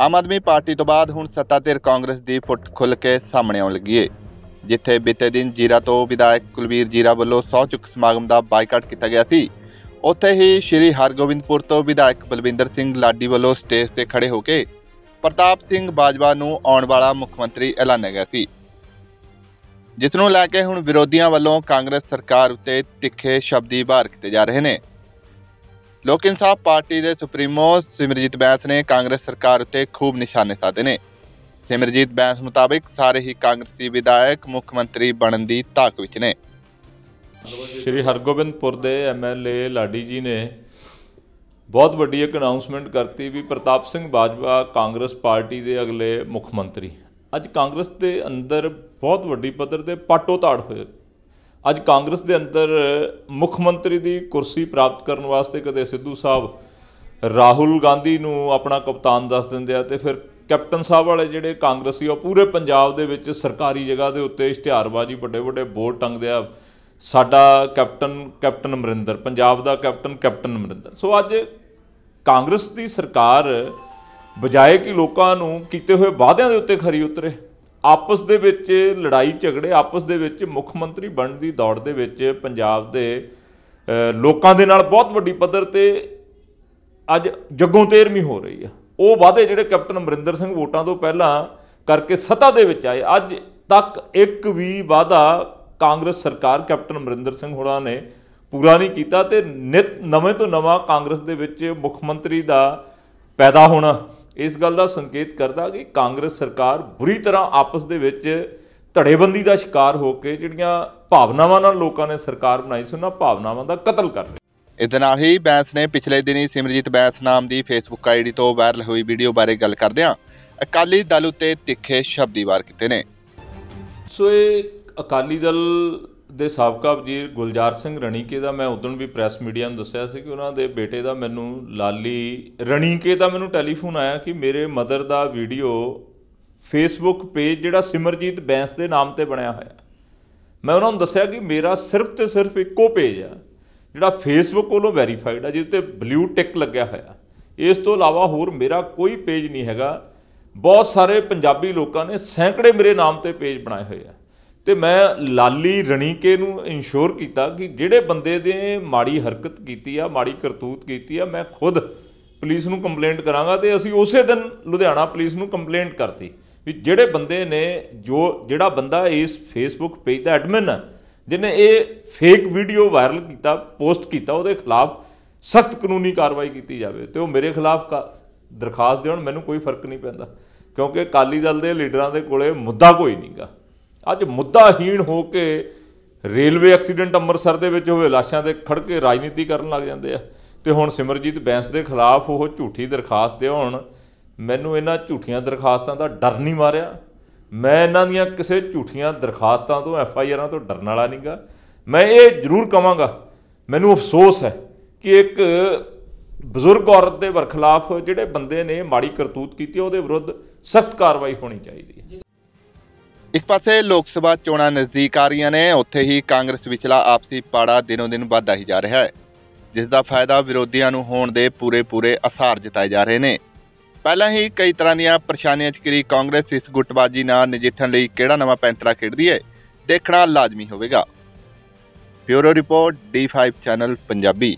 Aam Aadmi party ਤੋਂ ਬਾਅਦ ਹੁਣ ਸੱਤਾ ਧਿਰ ਕਾਂਗਰਸ ਦੀ ਫੁੱਟ ਖੁੱਲ ਕੇ ਸਾਹਮਣੇ ਆਉਣ ਲੱਗੀ ਏ, ਜਿੱਥੇ ਬੀਤੇ ਦਿਨ ਜੀਰਾ ਤੋਂ ਵਿਧਾਇਕ ਕੁਲਵੀਰ ਜੀਰਾ ਵੱਲੋਂ ਸਹੁੰ ਚੁੱਕ ਸਮਾਗਮ ਦਾ ਬਾਈਕਾਟ ਕੀਤਾ ਗਿਆ ਸੀ। ਉੱਥੇ ਹੀ ਸ਼੍ਰੀ ਹਰਗੋਬਿੰਦਪੁਰ ਤੋਂ ਵਿਧਾਇਕ ਬਲਵਿੰਦਰ ਸਿੰਘ ਲਾਡੀ ਵੱਲੋਂ ਸਟੇਜ ਤੇ ਖੜੇ ਹੋ ਕੇ ਪ੍ਰਤਾਪ ਸਿੰਘ ਬਾਜਵਾ ਨੂੰ ਆਉਣ ਵਾਲਾ ਮੁੱਖ ਮੰਤਰੀ ਐਲਾਨਿਆ ਗਿਆ ਸੀ। ਜਿਸ ਨੂੰ ਲੈ ਕੇ ਹੁਣ ਵਿਰੋਧੀਆਂ ਵੱਲੋਂ ਕਾਂਗਰਸ ਸਰਕਾਰ ਉੱਤੇ ਤਿੱਖੇ ਸ਼ਬਦੀ ਬਾਹਰ ਕੀਤੇ ਜਾ ਰਹੇ ਨੇ। ਲੋਕ ਇਨਸਾਫ ਪਾਰਟੀ ਦੇ ਸੁਪਰੀਮੋ ਸਿਮਰਜੀਤ ਬੈਂਸ ਨੇ ਕਾਂਗਰਸ ਸਰਕਾਰ ਉੱਤੇ ਖੂਬ ਨਿਸ਼ਾਨੇ ਸਾਧੇ ਨੇ। ਸਿਮਰਜੀਤ ਬੈਂਸ ਮੁਤਾਬਿਕ ਸਾਰੇ ਹੀ ਕਾਂਗਰਸੀ ਵਿਧਾਇਕ ਮੁੱਖ ਮੰਤਰੀ ਬਣਨ ਦੀ ਤਾਕ ਵਿੱਚ ਨੇ। ਸ਼੍ਰੀ ਹਰਗੋਬਿੰਦਪੁਰ ਦੇ ਐਮਐਲਏ ਲਾਡੀ ਜੀ ਨੇ ਬਹੁਤ ਵੱਡੀ ਇੱਕ ਅਨਾਉਂਸਮੈਂਟ ਕਰਤੀ ਵੀ ਪ੍ਰਤਾਪ ਸਿੰਘ ਬਾਜਵਾ ਕਾਂਗਰਸ ਪਾਰਟੀ ਦੇ ਅਗਲੇ ਮੁੱਖ ਮੰਤਰੀ। ਅੱਜ ਕਾਂਗਰਸ ਦੇ ਅੰਦਰ ਬਹੁਤ ਵੱਡੀ ਪੱਧਰ ਤੇ ਪਾਟੋ ਧਾੜ ਹੋਏ। ਅੱਜ ਕਾਂਗਰਸ ਦੇ ਅੰਦਰ ਮੁੱਖ ਮੰਤਰੀ ਦੀ ਕੁਰਸੀ ਪ੍ਰਾਪਤ ਕਰਨ ਵਾਸਤੇ ਕਦੇ ਸਿੱਧੂ ਸਾਹਿਬ ਰਾਹੁਲ ਗਾਂਧੀ ਨੂੰ ਆਪਣਾ ਕਪਤਾਨ ਦੱਸ ਦਿੰਦੇ ਆ ਤੇ ਫਿਰ ਕੈਪਟਨ ਸਾਹਿਬ ਵਾਲੇ ਜਿਹੜੇ ਕਾਂਗਰਸੀ ਆ, ਉਹ ਪੂਰੇ ਪੰਜਾਬ ਦੇ ਵਿੱਚ ਸਰਕਾਰੀ ਜਗ੍ਹਾ ਦੇ ਉੱਤੇ ਇਸ਼ਤਿਹਾਰਬਾਜ਼ੀ ਵੱਡੇ ਵੱਡੇ ਬੋਰਡ ਟੰਗਦੇ ਆ। ਸਾਡਾ ਕੈਪਟਨ ਕੈਪਟਨ ਅਮਰਿੰਦਰ, ਪੰਜਾਬ ਦਾ ਕੈਪਟਨ ਕੈਪਟਨ ਅਮਰਿੰਦਰ। ਸੋ ਅੱਜ ਕਾਂਗਰਸ ਦੀ ਸਰਕਾਰ ਬਜਾਏ ਕਿ ਲੋਕਾਂ ਨੂੰ ਕੀਤੇ ਹੋਏ ਵਾਅਦਿਆਂ ਦੇ ਉੱਤੇ ਖਰੀ ਉਤਰੇ ਆਪਸ ਦੇ ਵਿੱਚ ਲੜਾਈ ਝਗੜੇ, ਆਪਸ ਦੇ ਵਿੱਚ ਮੁੱਖ ਮੰਤਰੀ ਬਣਨ ਦੀ ਦੌੜ ਦੇ ਵਿੱਚ ਪੰਜਾਬ ਦੇ ਲੋਕਾਂ ਦੇ ਨਾਲ ਬਹੁਤ ਵੱਡੀ ਪੱਧਰ ਤੇ ਅੱਜ ਜੱਗੋਂ ਤੇਰਵੀਂ ਹੋ ਰਹੀ ਆ। ਉਹ ਵਾਅਦੇ ਜਿਹੜੇ ਕੈਪਟਨ ਅਮਰਿੰਦਰ ਸਿੰਘ ਵੋਟਾਂ ਤੋਂ ਪਹਿਲਾਂ ਕਰਕੇ ਸੱਤਾ ਦੇ ਵਿੱਚ ਆਏ। ਅੱਜ ਤੱਕ ਇੱਕ ਵੀ ਵਾਅਦਾ ਕਾਂਗਰਸ ਸਰਕਾਰ ਕੈਪਟਨ ਅਮਰਿੰਦਰ ਸਿੰਘ ਹੋਰਾਂ ਨੇ ਪੂਰਾ ਨਹੀਂ ਕੀਤਾ ਤੇ ਨਿਤ ਨਵੇਂ ਤੋਂ ਨਵਾਂ ਕਾਂਗਰਸ ਦੇ ਵਿੱਚ ਮੁੱਖ ਮੰਤਰੀ ਦਾ ਪੈਦਾ ਹੋਣਾ ਇਸ ਗੱਲ ਦਾ ਸੰਕੇਤ ਕਰਦਾ ਕਿ ਕਾਂਗਰਸ ਸਰਕਾਰ ਬੁਰੀ ਤਰ੍ਹਾਂ ਆਪਸ ਦੇ ਵਿੱਚ ਧੜੇਬੰਦੀ ਦਾ ਸ਼ਿਕਾਰ ਹੋ ਕੇ ਜਿਹੜੀਆਂ ਭਾਵਨਾਵਾਂ ਨਾਲ ਲੋਕਾਂ ਨੇ ਸਰਕਾਰ ਬਣਾਈ ਸੀ ਉਹਨਾਂ ਭਾਵਨਾਵਾਂ ਦਾ ਕਤਲ ਕਰ ਰਹੀ ਇਸ ਦੇ ਨਾਲ ਹੀ ਬੈਂਸ ਨੇ ਪਿਛਲੇ ਦਿਨੀ ਸਿਮਰਜੀਤ ਬੈਂਸ ਨਾਮ ਦੀ ਫੇਸਬੁੱਕ ਆਈਡੀ ਤੋਂ ਵਾਇਰਲ ਹੋਈ ਵੀਡੀਓ ਬਾਰੇ ਗੱਲ ਕਰਦਿਆਂ ਅਕਾਲੀ ਦਲ ਉੱਤੇ ਤਿੱਖੇ ਸ਼ਬਦੀ ਵਾਰ ਕੀਤੇ ਨੇ। ਸੋ ਇਹ ਅਕਾਲੀ ਦਲ ਦੇ ਸਾਬਕਾ ਵਜ਼ੀਰ ਗੁਲਜ਼ਾਰ ਸਿੰਘ ਰਣੀਕੇ ਦਾ ਮੈਂ ਉਦੋਂ ਵੀ ਪ੍ਰੈਸ ਮੀਡੀਆ ਨੂੰ ਦੱਸਿਆ ਸੀ ਕਿ ਉਹਨਾਂ ਦੇ ਬੇਟੇ ਦਾ ਮੈਨੂੰ ਲਾਲੀ ਰਣੀਕੇ ਦਾ ਮੈਨੂੰ ਟੈਲੀਫੋਨ ਆਇਆ ਕਿ ਮੇਰੇ ਮਦਰ ਦਾ ਵੀਡੀਓ ਫੇਸਬੁੱਕ ਪੇਜ ਜਿਹੜਾ ਸਿਮਰਜੀਤ ਬੈਂਸ ਦੇ ਨਾਮ ਤੇ ਬਣਿਆ ਹੋਇਆ। ਮੈਂ ਉਹਨਾਂ ਨੂੰ ਦੱਸਿਆ ਕਿ ਮੇਰਾ ਸਿਰਫ ਤੇ ਸਿਰਫ ਇੱਕੋ ਪੇਜ ਆ, ਜਿਹੜਾ ਫੇਸਬੁੱਕ ਵੱਲੋਂ ਵੈਰੀਫਾਈਡ ਆ, ਜਿਹਦੇ ਤੇ ਬਲੂ ਟਿਕ ਲੱਗਿਆ ਹੋਇਆ। ਇਸ ਤੋਂ ਇਲਾਵਾ ਹੋਰ ਮੇਰਾ ਕੋਈ ਪੇਜ ਨਹੀਂ ਹੈਗਾ। ਬਹੁਤ ਸਾਰੇ ਪੰਜਾਬੀ ਲੋਕਾਂ ਨੇ ਸੈਂਕੜੇ ਮੇਰੇ ਨਾਮ ਤੇ ਪੇਜ ਬਣਾਏ ਹੋਏ ਆ। ਤੇ ਮੈਂ ਲਾਲੀ ਰਣੀਕੇ ਨੂੰ ਇਨਸ਼ੋਰ ਕੀਤਾ ਕਿ ਜਿਹੜੇ ਬੰਦੇ ਦੇ ਮਾੜੀ ਹਰਕਤ ਕੀਤੀ ਆ, ਮਾੜੀ ਕਰਤੂਤ ਕੀਤੀ ਆ, ਮੈਂ ਖੁਦ ਪੁਲਿਸ ਨੂੰ ਕੰਪਲੇਂਟ ਕਰਾਂਗਾ ਤੇ ਅਸੀਂ ਉਸੇ ਦਿਨ ਲੁਧਿਆਣਾ ਪੁਲਿਸ ਨੂੰ ਕੰਪਲੇਂਟ ਕਰਤੀ ਵੀ ਜਿਹੜੇ ਬੰਦੇ ਨੇ ਜੋ, ਜਿਹੜਾ ਬੰਦਾ ਇਸ ਫੇਸਬੁੱਕ ਪੇਜ ਦਾ ਐਡਮਿਨ ਹੈ ਜਿਹਨੇ ਇਹ ਫੇਕ ਵੀਡੀਓ ਵਾਇਰਲ ਕੀਤਾ ਪੋਸਟ ਕੀਤਾ, ਉਹਦੇ ਖਿਲਾਫ ਸਖਤ ਕਾਨੂੰਨੀ ਕਾਰਵਾਈ ਕੀਤੀ ਜਾਵੇ ਤੇ ਉਹ ਮੇਰੇ ਖਿਲਾਫ ਕਾ- ਦਰਖਾਸਤ ਦੇਣ ਮੈਨੂੰ ਕੋਈ ਫ਼ਰਕ ਨਹੀਂ ਪੈਂਦਾ ਕਿਉਂਕਿ ਅਕਾਲੀ ਦਲ ਦੇ ਲੀਡਰਾਂ ਦੇ ਕੋਲੇ ਮੁੱਦਾ ਕੋਈ ਨਹੀਂਗਾ ਅੱਜ ਮੁੱਦਾਹੀਣ ਹੋ ਕੇ ਰੇਲਵੇ ਐਕਸੀਡੈਂਟ ਅੰਮ੍ਰਿਤਸਰ ਦੇ ਵਿੱਚ ਹੋਏ, ਲਾਸ਼ਾਂ ਦੇ ਖੜ ਕੇ ਰਾਜਨੀਤੀ ਕਰਨ ਲੱਗ ਜਾਂਦੇ ਆ। ਤੇ ਹੁਣ ਸਿਮਰਜੀਤ ਬੈਂਸ ਦੇ ਖਿਲਾਫ ਉਹ ਝੂਠੀ ਦਰਖਾਸਤ ਦੇਉਣ ਮੈਨੂੰ ਇਹਨਾਂ ਝੂਠੀਆਂ ਦਰਖਾਸਤਾਂ ਦਾ ਡਰ ਨਹੀਂ ਮਾਰਿਆ। ਮੈਂ ਇਹਨਾਂ ਦੀਆਂ ਕਿਸੇ ਝੂਠੀਆਂ ਦਰਖਾਸਤਾਂ ਤੋਂ, ਐਫ ਆਈ ਆਰਾਂ ਤੋਂ ਡਰਨ ਵਾਲਾ ਨਹੀਂਗਾ। ਮੈਂ ਇਹ ਜ਼ਰੂਰ ਕਵਾਂਗਾ, ਮੈਨੂੰ ਅਫਸੋਸ ਹੈ ਕਿ ਇੱਕ ਬਜ਼ੁਰਗ ਔਰਤ ਦੇ ਵਰਖਲਾਫ ਜਿਹੜੇ ਬੰਦੇ ਨੇ ਮਾੜੀ ਕਰਤੂਤ ਕੀਤੀ, ਉਹਦੇ ਵਿਰੁੱਧ ਸਖਤ ਕਾਰਵਾਈ ਹੋਣੀ ਚਾਹੀਦੀ ਹੈ। ਇੱਕ ਪਾਸੇ ਲੋਕ ਸਭਾ ਚੋਣਾਂ ਨਜ਼ਦੀਕ ਆ ਰਹੀਆਂ ਨੇ, ਉੱਥੇ ਹੀ ਕਾਂਗਰਸ ਵਿਚਲਾ ਆਪਸੀ ਪਾੜਾ ਦਿਨੋਂ ਦਿਨ ਵੱਧਦਾ ਹੀ ਜਾ ਰਿਹਾ ਹੈ ਜਿਸ ਦਾ ਫਾਇਦਾ ਵਿਰੋਧੀਆਂ ਨੂੰ ਹੋਣ ਦੇ ਪੂਰੇ ਪੂਰੇ ਅਸਾਰ ਜਤਾਏ ਜਾ ਰਹੇ ਨੇ। ਪਹਿਲਾਂ ਹੀ ਕਈ ਤਰ੍ਹਾਂ ਦੀਆਂ ਪਰੇਸ਼ਾਨੀਆਂ 'ਚ ਘਿਰੀ ਕਾਂਗਰਸ, ਇਸ ਗੁੱਟਬਾਜੀ ਨਾਲ ਨਜਿੱਠਣ ਲਈ ਕਿਹੜਾ ਨਵਾਂ ਪੈਂਤਰਾ ਖੇਡਦੀ ਹੈ, ਦੇਖਣਾ ਲਾਜ਼ਮੀ ਹੋਵੇਗਾ। Bureau report D5 channel, Punjabi.